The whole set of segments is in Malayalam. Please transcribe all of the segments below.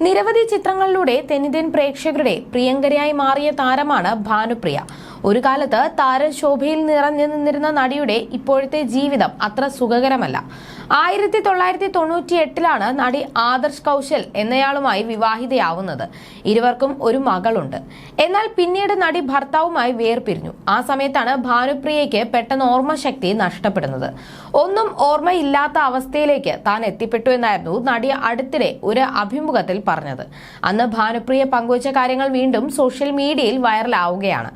നിരവധി ചിത്രങ്ങളിലൂടെ തെന്നിന്ത്യൻ പ്രേക്ഷകരുടെ പ്രിയങ്കരയായി മാറിയ താരമാണ് ഭാനുപ്രിയ. ഒരു കാലത്ത് താരശോഭയിൽ നിറഞ്ഞു നിന്നിരുന്ന നടിയുടെ ഇപ്പോഴത്തെ ജീവിതം അത്ര സുഖകരമല്ല. ആയിരത്തി തൊള്ളായിരത്തി തൊണ്ണൂറ്റി എട്ടിലാണ് നടി ആദർശ് കൗശൽ എന്നയാളുമായി വിവാഹിതയാവുന്നത്. ഇരുവർക്കും ഒരു മകളുണ്ട്. എന്നാൽ പിന്നീട് നടി ഭർത്താവുമായി വേർപിരിഞ്ഞു. ആ സമയത്താണ് ഭാനുപ്രിയയ്ക്ക് പെട്ടെന്ന് ഓർമ്മശക്തി നഷ്ടപ്പെടുന്നത്. ഒന്നും ഓർമ്മയില്ലാത്ത അവസ്ഥയിലേക്ക് താൻ എത്തിപ്പെട്ടു എന്നായിരുന്നു നടി അടുത്തിടെ ഒരു അഭിമുഖത്തിൽ പറഞ്ഞത്. അന്ന് ഭാനുപ്രിയ പങ്കുവച്ച കാര്യങ്ങൾ വീണ്ടും സോഷ്യൽ മീഡിയയിൽ വൈറലാവുകയാണ്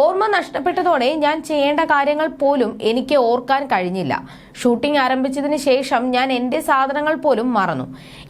ഓർമ്മ നഷ്ടപ്പെട്ടതോടെ ഞാൻ ചെയ്യേണ്ട കാര്യങ്ങൾ പോലും എനിക്ക് ഓർക്കാൻ കഴിഞ്ഞില്ല. ഷൂട്ടിംഗ് ആരംഭിച്ചതിന് ശേഷം ഞാൻ എന്റെ സാധനങ്ങൾ പോലും മറന്നു.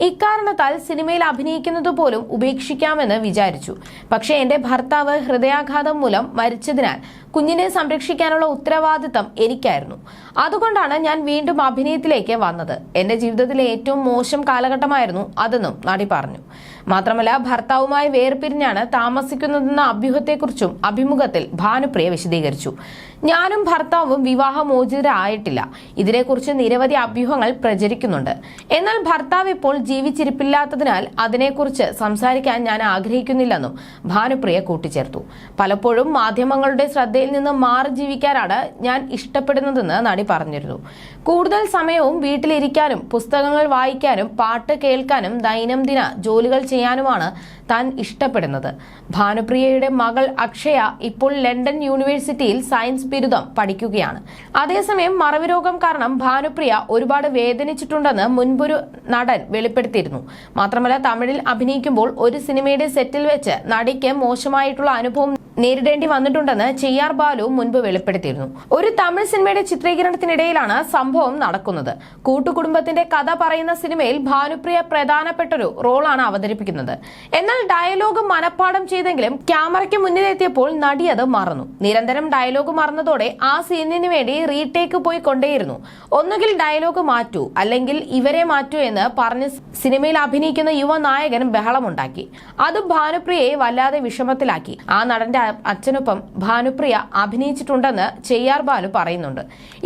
ഇക്കാരണത്താൽ സിനിമയിൽ അഭിനയിക്കുന്നത് പോലും ഉപേക്ഷിക്കാമെന്ന് വിചാരിച്ചു. പക്ഷേ എന്റെ ഭർത്താവ് ഹൃദയാഘാതം മൂലം മരിച്ചതിനാൽ കുഞ്ഞിനെ സംരക്ഷിക്കാനുള്ള ഉത്തരവാദിത്തം എനിക്കായിരുന്നു. അതുകൊണ്ടാണ് ഞാൻ വീണ്ടും അഭിനയത്തിലേക്ക് വന്നത്. എന്റെ ജീവിതത്തിലെ ഏറ്റവും മോശം കാലഘട്ടമായിരുന്നു അതെന്നും നടി പറഞ്ഞു. മാത്രമല്ല ഭർത്താവുമായി വേർപിരിഞ്ഞാണ് താമസിക്കുന്നതെന്ന അഭ്യൂഹത്തെക്കുറിച്ചും അഭിമുഖത്തിൽ ഭാനുപ്രിയ വിശദീകരിച്ചു. ഞാനും ഭർത്താവും വിവാഹമോചിതരായിട്ടില്ല. ഇതിനെക്കുറിച്ച് നിരവധി അഭ്യൂഹങ്ങൾ പ്രചരിക്കുന്നുണ്ട്. എന്നാൽ ഭർത്താവ് ഇപ്പോൾ ജീവിച്ചിരിപ്പില്ലാത്തതിനാൽ അതിനെക്കുറിച്ച് സംസാരിക്കാൻ ഞാൻ ആഗ്രഹിക്കുന്നില്ലെന്നും ഭാനുപ്രിയ കൂട്ടിച്ചേർത്തു. പലപ്പോഴും മാധ്യമങ്ങളുടെ ശ്രദ്ധയിൽ നിന്ന് മാറി ജീവിക്കാനാണ് ഞാൻ ഇഷ്ടപ്പെടുന്നതെന്ന് നടി പറഞ്ഞിരുന്നു. കൂടുതൽ സമയവും വീട്ടിലിരിക്കാനും പുസ്തകങ്ങൾ വായിക്കാനും പാട്ട് കേൾക്കാനും ദൈനംദിന ജോലികൾ ചെയ്യാനുമാണ് താൻ ഇഷ്ടപ്പെടുന്നത്. ഭാനുപ്രിയയുടെ മകൾ അക്ഷയ ഇപ്പോൾ ലണ്ടൻ യൂണിവേഴ്സിറ്റിയിൽ സയൻസ് ബിരുദം പഠിക്കുകയാണ്. അതേസമയം മറവി രോഗം കാരണം ഭാനുപ്രിയ ഒരുപാട് വേദനിച്ചിട്ടുണ്ടെന്ന് മുൻപൊരു നടൻ വെളിപ്പെടുത്തിയിരുന്നു. മാത്രമല്ല തമിഴിൽ അഭിനയിക്കുമ്പോൾ ഒരു സിനിമയുടെ സെറ്റിൽ വെച്ച് നടിക്ക് മോശമായിട്ടുള്ള അനുഭവം നേരിടേണ്ടി വന്നിട്ടുണ്ടെന്ന് ആർ ബാലു മുൻപ് വെളിപ്പെടുത്തിയിരുന്നു. ഒരു തമിഴ് സിനിമയുടെ ചിത്രീകരണത്തിനിടയിലാണ് സംഭവം നടക്കുന്നത്. കൂട്ടുകുടുംബത്തിന്റെ കഥ പറയുന്ന സിനിമയിൽ ഭാനുപ്രിയ പ്രധാനപ്പെട്ടൊരു റോളാണ് അവതരിപ്പിക്കുന്നത്. എന്നാൽ ഡയലോഗ് മനഃപ്പാടം ചെയ്തെങ്കിലും ക്യാമറയ്ക്ക് മുന്നിലെത്തിയപ്പോൾ നടി അത് മറന്നു. നിരന്തരം ഡയലോഗ് മറന്നതോടെ ആ സീനിന് വേണ്ടി റീടേക്ക് പോയി കൊണ്ടേയിരുന്നു. ഒന്നുകിൽ ഡയലോഗ് മാറ്റൂ അല്ലെങ്കിൽ ഇവരെ മാറ്റൂ എന്ന് പറഞ്ഞ് സിനിമയിൽ അഭിനയിക്കുന്ന യുവ നായകൻ ബഹളമുണ്ടാക്കി. അത് ഭാനുപ്രിയയെ വല്ലാതെ വിഷമത്തിലാക്കി. ആ നടന്റെ അച്ഛനൊപ്പം ഭാനുപ്രിയ അഭിനയിച്ചിട്ടുണ്ടെന്ന് ചെയ്യാർ ബാലു പറയുന്നുണ്ട്.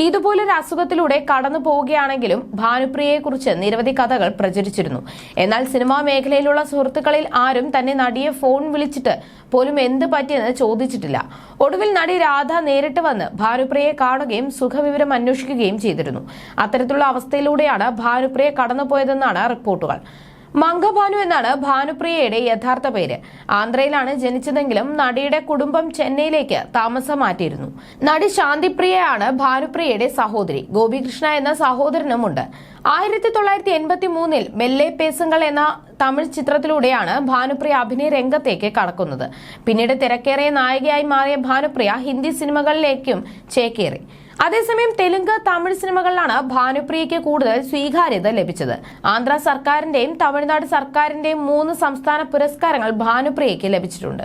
ഇതുപോലൊരു അസുഖത്തിലൂടെ കടന്നു പോവുകയാണെങ്കിലും ഭാനുപ്രിയയെക്കുറിച്ച് നിരവധി കഥകൾ പ്രചരിച്ചിരുന്നു. എന്നാൽ സിനിമാ മേഖലയിലുള്ള സുഹൃത്തുക്കളിൽ ആരും തന്നെ നടിയെ ഫോൺ വിളിച്ചിട്ട് പോലും എന്ത് പറ്റിയെന്ന് ചോദിച്ചിട്ടില്ല. ഒടുവിൽ നടി രാധ നേരിട്ട് വന്ന് ഭാനുപ്രിയയെ കാണുകയും സുഖവിവരം അന്വേഷിക്കുകയും ചെയ്തിരുന്നു. അത്തരത്തിലുള്ള അവസ്ഥയിലൂടെയാണ് ഭാനുപ്രിയ കടന്നുപോയതെന്നാണ് റിപ്പോർട്ടുകൾ. മംഗഭാനു എന്നാണ് ഭാനുപ്രിയയുടെ യഥാർത്ഥ പേര്. ആന്ധ്രയിലാണ് ജനിച്ചതെങ്കിലും നടിയുടെ കുടുംബം ചെന്നൈയിലേക്ക് താമസം മാറ്റിയിരുന്നു. നടി ശാന്തിപ്രിയയാണ് ഭാനുപ്രിയയുടെ സഹോദരി. ഗോപികൃഷ്ണ എന്ന സഹോദരനുമുണ്ട്. ആയിരത്തി തൊള്ളായിരത്തി എൺപത്തി മൂന്നിൽ മെല്ലെ പേസുകൾ എന്ന തമിഴ് ചിത്രത്തിലൂടെയാണ് ഭാനുപ്രിയ അഭിനയ രംഗത്തേക്ക് കടക്കുന്നത്. പിന്നീട് തിരക്കേറിയ നായികയായി മാറിയ ഭാനുപ്രിയ ഹിന്ദി സിനിമകളിലേക്കും ചേക്കേറി. അതേസമയം തെലുങ്ക് തമിഴ് സിനിമകളിലാണ് ഭാനുപ്രിയയ്ക്ക് കൂടുതൽ സ്വീകാര്യത ലഭിച്ചത്. ആന്ധ്ര സർക്കാരിന്റെയും തമിഴ്നാട് സർക്കാരിന്റെയും മൂന്ന് സംസ്ഥാന പുരസ്കാരങ്ങൾ ഭാനുപ്രിയയ്ക്ക് ലഭിച്ചിട്ടുണ്ട്.